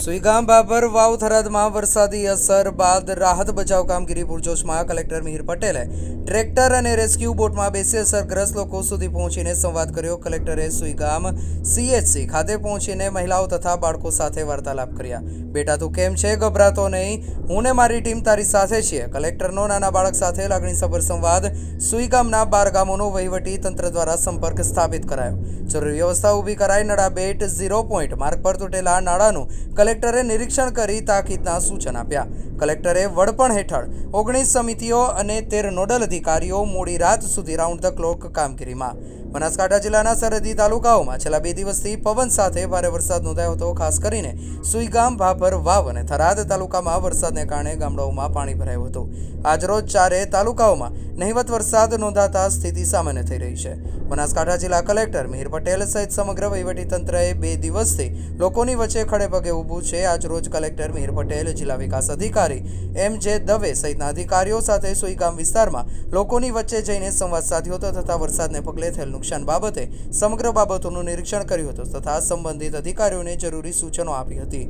સુઈગામ બાબર વાવ થરાદમાં વરસાદી અસર બાદ રાહત બચાવ કામગીરી પૂરજોશમાં કલેક્ટર મિહિર પટેલે ટ્રેક્ટર અને રેસ્ક્યુ બોટમાં બેસી અસરગ્રસ્ત લોકો સુધી પહોંચીને સંવાદ કર્યો. કલેક્ટરે સુઈગામ સીએચસી ખાતે પહોંચીને મહિલાઓ તથા બાળકો સાથે વાર્તાલાપ કર્યા. બેટા, તું કેમ છે? ગભરાતો નહીં. હું ને મારી ટીમ તારી સાથે છીએ. કલેક્ટરનો નાના બાળક સાથે લાગણીસભર સંવાદ સુઈગામના બાર ગામોનો વહીવટી તંત્ર દ્વારા સંપર્ક સ્થાપિત કરાયો. જરૂરી વ્યવસ્થા ઊભી કરાઈ. નડાબેટ ઝીરો પોઈન્ટ માર્ગ પર તૂટેલા નાળાનું કલેક્ટરે નિરીક્ષણ કરી તાકીદના સૂચન આપ્યા. કલેક્ટરે વડપણ હેઠળ ઓગણીસ સમિતિઓ અને તેર નોડલ અધિકારીઓ મોડી રાત સુધી રાઉન્ડ ધ ક્લોક કામગીરીમાં બનાસકાંઠા જિલ્લાના સરહદી તાલુકાઓમાં છેલ્લા બે દિવસથી પવન સાથે ભારે વરસાદ નોંધાયો હતો, ખાસ કરીને સુઈગામ, ભાભર, વાવ અને થરાદ તાલુકામાં વરસાદને કારણે ગામડાઓમાં પાણી ભરાયું હતું. આજરોજ ચારે તાલુકાઓમાં નહિવત વરસાદ નોંધાતા સ્થિતિ સામાન્ય થઈ રહી છે. બનાસકાંઠા જિલ્લા કલેક્ટર મિહિર પટેલ સહિત સમગ્ર વહીવટીતંત્રએ બે દિવસથી લોકોની વચ્ચે ખડે પગે ઊભું છે. આજરોજ કલેક્ટર મિહિર પટેલ, જિલ્લા વિકાસ અધિકારી એમ જે દવે સહિતના અધિકારીઓ સાથે સુઈગામ વિસ્તારમાં લોકોની વચ્ચે જઈને સંવાદ સાધ્યો હતો તથા વરસાદને પગલે થયેલ નુકસાન બાબતે સમગ્ર બાબતોનું નિરીક્ષણ કર્યું હતું તથા સંબંધિત અધિકારીઓને જરૂરી સૂચનો આપી હતી.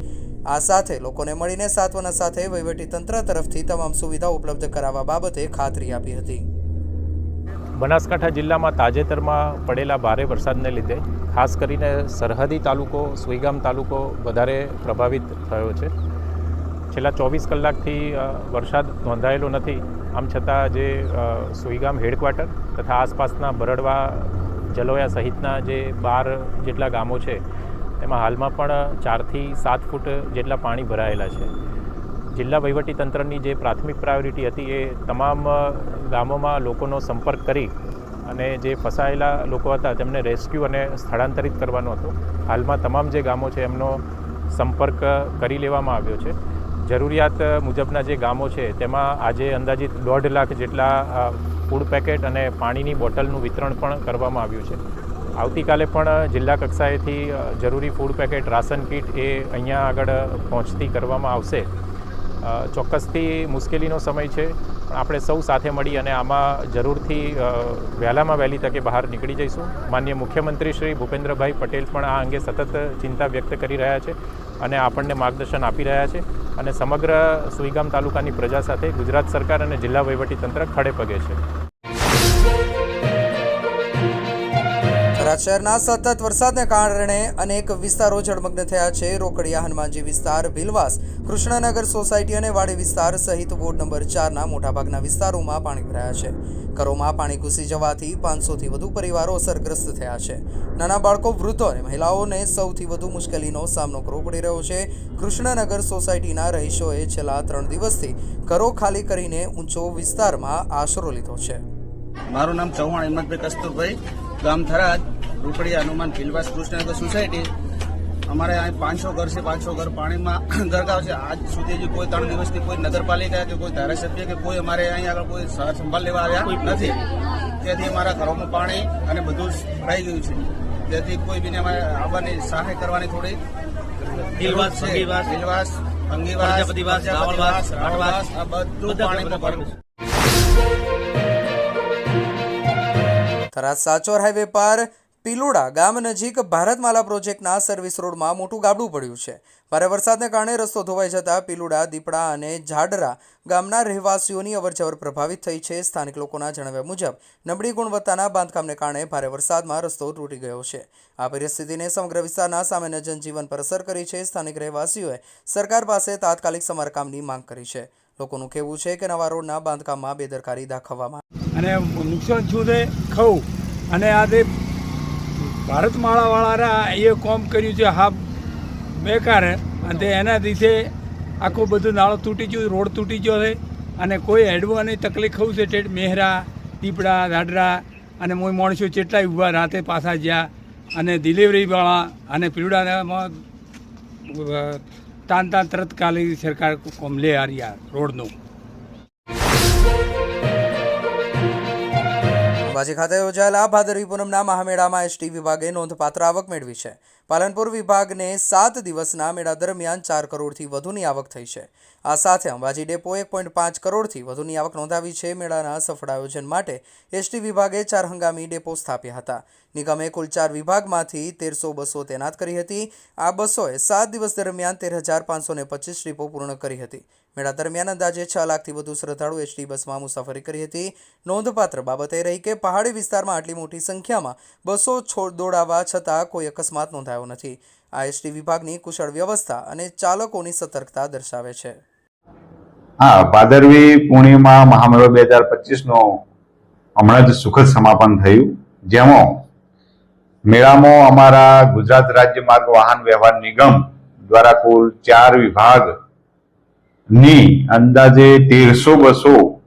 આ સાથે લોકોને મળીને સાંત્વના સાથે વહીવટીતંત્ર તરફથી તમામ સુવિધાઓ ઉપલબ્ધ કરાવવા બાબતે ખાતરી આપી હતી. બનાસકાંઠા જિલ્લામાં તાજેતરમાં પડેલા ભારે વરસાદને લીધે ખાસ કરીને સરહદી તાલુકો, સુઈગામ તાલુકો વધારે પ્રભાવિત થયો છે. છેલ્લા ચોવીસ કલાકથી વરસાદ નોંધાયેલો નથી. આમ છતાં જે સુઈગામ હેડક્વાર્ટર તથા આસપાસના બરડવા જલોયા સહિતના જે બાર જેટલા ગામો છે, એમાં હાલમાં પણ ચારથી સાત ફૂટ જેટલા પાણી ભરાયેલા છે. જિલ્લા વહીવટી તંત્રની જે પ્રાથમિક પ્રાયોરિટી હતી એ તમામ ગામોમાં લોકોનો સંપર્ક કરી અને જે ફસાયેલા લોકો હતા તેમને રેસ્ક્યુ અને સ્થળાંતરિત કરવાનો હતો. હાલમાં તમામ જે ગામો છે એમનો સંપર્ક કરી લેવામાં આવ્યો છે. જરૂરિયાત મુજબના જે ગામો છે, તેમાં આજે અંદાજિત દોઢ લાખ જેટલા ફૂડ પેકેટ અને પાણીની બોટલનું વિતરણ પણ કરવામાં આવ્યું છે. આવતીકાલે પણ જિલ્લા કક્ષાએથી જરૂરી ફૂડ પેકેટ રાશન કીટ એ અહીંયા આગળ પહોંચતી કરવામાં આવશે. ચોક્કસથી મુશ્કેલીનો સમય છે. પણ આપણે સૌ સાથે મળી અને આમાં જરૂરથી વહેલામાં વહેલી તકે બહાર નીકળી જઈશું. માન્ય મુખ્યમંત્રી શ્રી ભૂપેન્દ્રભાઈ પટેલ પણ આ અંગે સતત ચિંતા વ્યક્ત કરી રહ્યા છે અને આપણને માર્ગદર્શન આપી રહ્યા છે અને સમગ્ર સુઈગામ તાલુકાની પ્રજા સાથે ગુજરાત સરકાર અને જિલ્લા વહીવટીતંત્ર ખડે પગે છે. થરાદ શહેરના સતત વરસાદને કારણે અનેક વિસ્તારો જળમગ્ન થયા છે. રોકડિયા હનુમાનજી વિસ્તાર, ભીલવાસ, કૃષ્ણનગર સોસાયટી અને વાડી વિસ્તાર સહિત વોર્ડ નંબર ચારના મોટાભાગના વિસ્તારોમાં પાણી ભરાયા છે. ઘરોમાં પાણી ઘૂસી જવાથી પાંચસોથી વધુ પરિવારો અસરગ્રસ્ત થયા છે. નાના બાળકો, વૃદ્ધો અને મહિલાઓને સૌથી વધુ મુશ્કેલીનો સામનો કરવો પડી રહ્યો છે. કૃષ્ણનગર સોસાયટીના રહીશોએ છેલ્લા ત્રણ દિવસથી ઘરો ખાલી કરીને ઊંચો વિસ્તારમાં આશરો લીધો છે. મારું નામ ચૌહાણ હિંમતભાઈ કસ્તુરભાઈ. ગામ થરાદ રૂકડિયા હનુમાન ભીલવાસ કૃષ્ણનગર સોસાયટી. અમારે અહીં પાંચસો ઘર છે પાંચસો ઘર પાણીમાં ગરકાવ છે. આજ સુધી હજી કોઈ ત્રણ દિવસથી કોઈ નગરપાલિકા કે કોઈ ધારાસભ્ય કે કોઈ અમારે અહીં આગળ કોઈ સંભાળ લેવા આવ્યા નથી. તેથી અમારા ઘરોમાં પાણી અને બધું ભરાઈ ગયું છે. તેથી કોઈ બીને અમારે આવવાની સહાય કરવાની થોડી ભીલવાસ, છે. ભીલવાસ, ભંગીવાસ, પ્રજાપતિવાસ, રાવણવાસ, રાવણવાસ, આ બધું પાણીમાં થરાદ સાચોર હાઈવે પર પિલોડા ગામ નજીક ભારતમાલા પ્રોજેક્ટના સર્વિસ રોડમાં મોટું ગાબડું પડ્યું છે. ભારે વરસાદને કારણે રસ્તો ધોવાઈ જતા પિલોડા, દીપડા અને ઝાડરા ગામના રહેવાસીઓની અવરજવર પ્રભાવિત થઈ છે. સ્થાનિક લોકોના જણાવ્યા મુજબ, નબળી ગુણવત્તાના બાંધકામને કારણે ભારે વરસાદમાં રસ્તો તૂટી ગયો છે. આ પરિસ્થિતિને સમગ્ર વિસ્તારના સામાન્ય જનજીવન પર અસર કરી છે. સ્થાનિક રહેવાસીઓએ સરકાર પાસે તાત્કાલિક સમારકામની માંગ કરી છે. લોકોનું કહેવું છે કે નવા રોડના બાંધકામમાં બેદરકારી દાખવવામાં અને નુકસાન શું છે ખવું અને આ તે ભારતમાળાવાળા એ કોમ કર્યું છે હા બેકાર અને એના લીધે આખું બધું નાળો તૂટી ગયું, રોડ તૂટી ગયો છે. અને કોઈ હેડવાની તકલીફ ખવું છે ટેટ મેહરા, પીપળા દાદરા અને મોય માણસો કેટલાય ઊભા રાતે પાછા ગયા અને ડિલિવરીવાળા અને પીવડામાં તાન તાન તરત કાલે સરકાર કોમ લે આ રોડનું. અંબાજી ખાતે યોજાયેલા ભાદરવી પૂનમના મહામેળામાં એસટી વિભાગે નોંધપાત્ર આવક મેળવી છે. પાલનપુર વિભાગને સાત દિવસના મેળા દરમિયાન ચાર કરોડથી વધુની આવક થઈ છે. આ સાથે અંબાજી ડેપો એક પોઈન્ટ પાંચ કરોડથી વધુની આવક નોંધાવી છે. મેળાના સફળ આયોજન માટે એસટી વિભાગે ચાર હંગામી ડેપો સ્થાપ્યા હતા. નિગમે કુલ ચાર વિભાગમાંથી તેરસો બસો તૈનાત કરી હતી. આ બસોએ સાત દિવસ દરમિયાન તેર હજાર પાંચસો પચીસ ડેપો પૂર્ણ કરી હતી. મેળા દરમિયાન અંદાજે છ લાખથી વધુ શ્રદ્ધાળુ એસટી બસમાં મુસાફરી કરી હતી. નોંધપાત્ર બાબત એ રહી કે પહાડી વિસ્તારમાં આટલી મોટી સંખ્યામાં બસો છોડ દોડાવવા છતાં કોઈ અકસ્માત નોંધાયો નથી. આ એસટી વિભાગની કુશળ વ્યવસ્થા અને ચાલકોની સતર્કતા દર્શાવે છે. હા, ભાદરવી પૂર્ણિમા મહામેળો બે હજાર પચીસનો હમણાં જ સુખદ સમાપન થયું. જેમાં મેળામાં અમારા ગુજરાત રાજ્ય માર્ગ વાહન વ્યવહાર નિગમ દ્વારા કુલ ચાર વિભાગની અંદાજે તેરસો બસો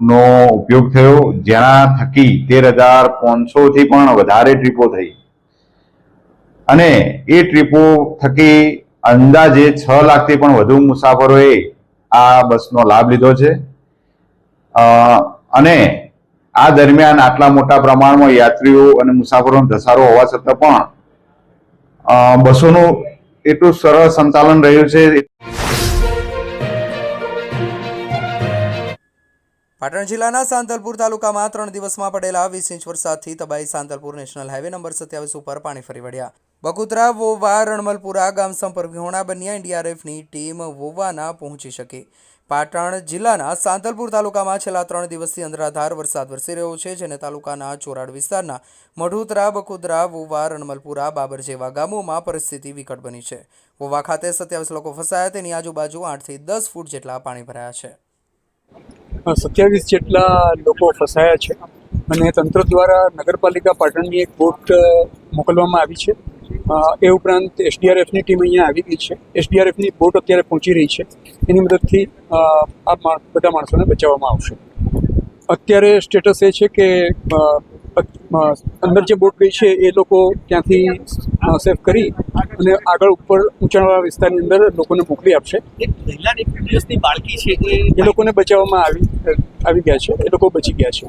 નો ઉપયોગ થયો, જેના થકી તેર હજારથી પણ વધારે ટ્રીપો થઈ. અને એ ટ્રીપો થકી અંદાજે છ લાખથી પણ વધુ મુસાફરોએ આ બસનો લાભ લીધો છે. અને આ દરમિયાન આટલા મોટા પ્રમાણમાં યાત્રીઓ અને મુસાફરોનો ધસારો હોવા છતાં પણ બસોનું એટલું સરળ સંચાલન રહ્યું છે. પાટણ જિલ્લાના સાંતલપુર તાલુકામાં ત્રણ દિવસમાં પડેલા વીસ ઇંચ વરસાદથી તબાઈ સાંતલપુર નેશનલ હાઈવે નંબર સત્યાવીસ ઉપર પાણી ફરી વળ્યા. બકુતરા વોવા રણમલપુરા ગામ સંપર્ક વિહોણા બન્યા એનડીઆરએફની ટીમ વોવાના પહોંચી શકી. પાટણ જિલ્લાના સાંતલપુર તાલુકામાં છેલ્લા ત્રણ દિવસથી અંધરાધાર વરસાદ વરસી રહ્યો છે, જેને તાલુકાના ચોરાડ વિસ્તારના મઢુતરા બકુદરા વોવા, રણમલપુરા, બાબર જેવા ગામોમાં પરિસ્થિતિ વિકટ બની છે. વોવા ખાતે સત્યાવીસ લોકો ફસાયા, તેની આજુબાજુ આઠથી દસ ફૂટ જેટલા પાણી ભરાયા છે. સત્યાવીસ જેટલા લોકો ફસાયા છે. અને તંત્ર દ્વારા નગરપાલિકા પાટણની એક બોટ મોકલવામાં આવી છે. એ ઉપરાંત એસડીઆરએફની ટીમ અહીંયા આવી ગઈ છે. એસડીઆરએફની બોટ અત્યારે પહોંચી રહી છે. એની મદદથી આ બધા માણસોને બચાવવામાં આવશે. અત્યારે સ્ટેટસ એ છે કે અંદર જે બોટ ગઈ છે, એ લોકો ત્યાંથી સેફ કરી અને આગળ ઉપર ઊંચાણવાળા વિસ્તારની અંદર લોકોને મોકલી આપશે. બાળકી છે એ લોકોને બચાવવામાં આવી આવી ગયા છે. એ લોકો બચી ગયા છે.